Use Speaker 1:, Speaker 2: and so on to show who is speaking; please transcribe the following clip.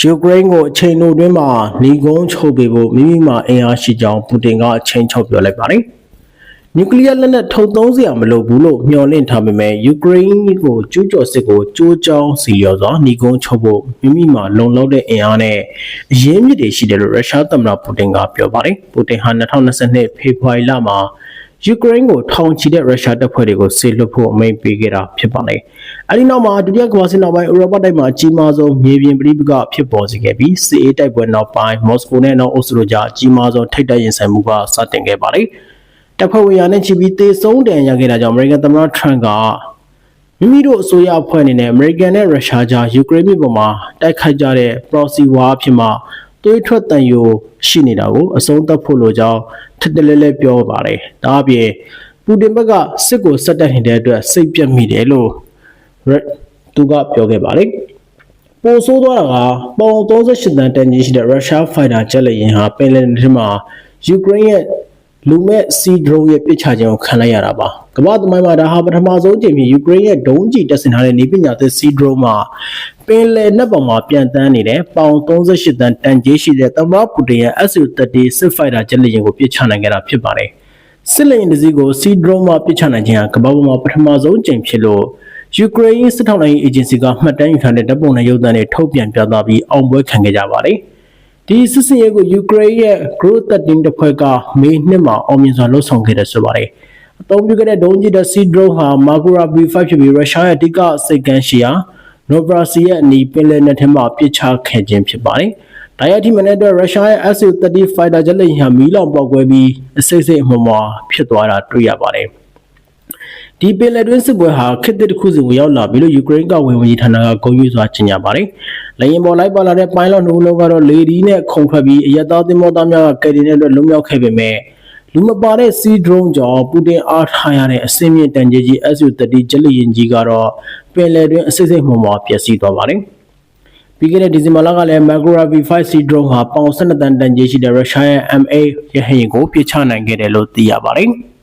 Speaker 1: ယူကရိန်းကိုအချိန်တိုအတွင်းမှာညီကုန်းချုပ်ပေးဖို့မိမိမှာအင်အားရှိကြောင်းပူတင်ကအချိန်ချုပ်ပြောလိုက်ပါတယ်နျူကလ িয়ার လက်နက်ထုတ်သုံးစရာမလိုဘူးလို့မျှော်လင့်ထားပေမဲ့ယူကရိန်းကိုကျူးကျော်စစ်ကိုကြိုးကြောင်းစီရောစွာညီကုန်းချုပ်ဖို့မိမိမှာလုံလောက်တဲ့အင်အားနဲ့အရင်းမြစ်တွေရှိတယ်လို့ရုရှားသမ္မတပူတင်ကပြောပါတယ်ပူတင်ဟာ2022ဖေဖော်ဝါရီလမှာ ယူကရိန်းကိုထောင်ချီတဲ့ရုရှားတပ်ဖွဲ့တွေကိုဆေလွှတ်ဖို့အမိန့်ပေးခဲ့တာဖြစ်ပါတယ်။အဲဒီနောက်မှာဒုတိယကမ္ဘာစစ်နောက်ပိုင်းဥရောပတိုက်မှာအကြီးမားဆုံးမြေပြင်ပြည်ပကဖြစ်ပေါ်စေခဲ့ပြီးစစ်အေးတိုက်ပွဲနောက်ပိုင်းမော်စကိုနဲ့နောက်အုပ်စုတို့ကြားအကြီးမားဆုံးထိပ်တိုက်ရင်ဆိုင်မှုကစတင်ခဲ့ပါတယ်။တပ်ဖွဲ့ဝင်ရနဲ့ချီပြီးသေဆုံးဒဏ်ရာရခဲ့တာကြောင့်အမေရိကန်သမ္မတထရန့်ကမိမိတို့အစိုးရအဖွဲ့အနေနဲ့အမေရိကန်နဲ့ရုရှားကြားယူကရိန်းပြည်ပေါ်မှာတိုက်ခိုက်ကြတဲ့ proxy war အဖြစ်မှာ တွေးထွက်တန်ယိုရှိနေတာကိုအဆုံးသတ်ဖို့လိုကြောင်းထစ်တလဲလဲပြောပါတယ်။ဒါအပြင်ပူတင်ဘက်ကစစ်ကိုစက်တက်နေတဲ့အတွက်စိတ်ပြတ်မိတယ်လို့သူကပြောခဲ့ပါတယ်။ပိုဆိုးသွားတာကပေါင်38တန်တန်ကြီးရှိတဲ့ရုရှားဖိုက်တာဂျက်လေယာဉ်ဟာပင်လယ်ထဲမှာယူကရိန်းရဲ့လူမဲ့စီဒရုန်းရဲ့ပစ်ချခြင်းကိုခံလိုက်ရတာပါကမ္ဘာသမိုင်းမှာဒါဟာပထမဆုံးကြိမ်ဖြစ်ယူကရိန်းရဲ့ဒုံးကျည်တပ်ဆင်ထားတဲ့နေပညာသစ်စီဒရုန်းမှာ ပင်လယ်နက်ပေါ်မှာပြန်တန်းနေတဲ့ပေါင်38တန်တန်ကြီးရှိတဲ့သမ္မတပူတင်ရဲ့ Su-30 စစ်ဖိုက်တာဂျက်လေယာဉ်ကိုပစ်ချနိုင်ခဲ့တာဖြစ်ပါတယ်စစ်လေယာဉ်တစ်စီးကိုစီဒရုန်းမှာပစ်ချနိုင်ခြင်းဟာကမ္ဘာပေါ်မှာပထမဆုံးကြိမ်ဖြစ်လို့ယူကရိန်းစစ်ထောက်လှမ်းရေးအေဂျင်စီကမှတ်တမ်းယူထားတဲ့ဓာတ်ပုံနဲ့ရုပ်သံတွေထုတ်ပြန်ပြသပြီးအောင်ပွဲခံခဲ့ကြပါတယ်။ဒီစစ်စင်ရေးကိုယူကရိန်းရဲ့ Growth 13တပ်ဖွဲ့ကမေနှစ်မှာအောင်မြင်စွာလှုပ်ဆောင်ခဲ့တယ်ဆိုပါတယ်။အသုံးပြုခဲ့တဲ့ဒုံးကျည်တဲ့စီဒရုန်းဟာ Magura B5 ဖြစ်ပြီးရုရှားရဲ့အဓိကစိတ်ကန်းရှိရာ Novorossiysk ရဲ့အနီးပင်လယ်နက်ထဲမှာပစ်ချခဲ့ခြင်းဖြစ်ပါတယ်။ဒါရိုက်ထိမနဲ့အတွက်ရုရှားရဲ့ Su-30 fighter jet လေယာဉ်ဟာမီးလောင်ပေါက်ကွဲပြီးအစိမ့်စိမ့်အမွှားမွှားဖြစ်သွားတာတွေ့ရပါတယ်။ဒီပင်လယ်တွင်းစစ်ပွဲဟာခေတ်သစ်တစ်ခုစီကိုရောက်လာပြီလို့ယူကရိန်းကဝန်ဝန်ကြီးဌာနကဂုဏ်ယူစွာကြေညာပါတယ်။လေယာဉ်ပေါ်လိုက်ပါလာတဲ့ပိုင်းလော့နှုတ်လုံးကတော့လေဒီနဲ့ခုန်ထွက်ပြီးအရက်သားသင်္ဘောသားများကကယ်တင်တဲ့အတွက်လွတ်မြောက်ခဲ့ပေမဲ့ လူမပါတဲ့စီဒရုန်းကြောင့်ပူတင်အားထားရတဲ့အစင်းမြင့်တန်ကြီးကြီး Su-30 ဂျက်လေယာဉ်ကြီးကတော့ပင်လယ်တွင်းအစိမ့်စိမ့်မှော်မှော်ပျက်စီးသွားပါတယ်။ပြီးခဲ့တဲ့ဒီဇင်ဘာလကလည်း Magura V5 Sea drone ဟာပေါင်12တန်တန်ကြီးရှိတဲ့ရုရှားရဲ့ MA ရဟတ်ယာဉ်ကိုပြစ်ချနိုင်ခဲ့တယ်လို့သိရပါတယ်။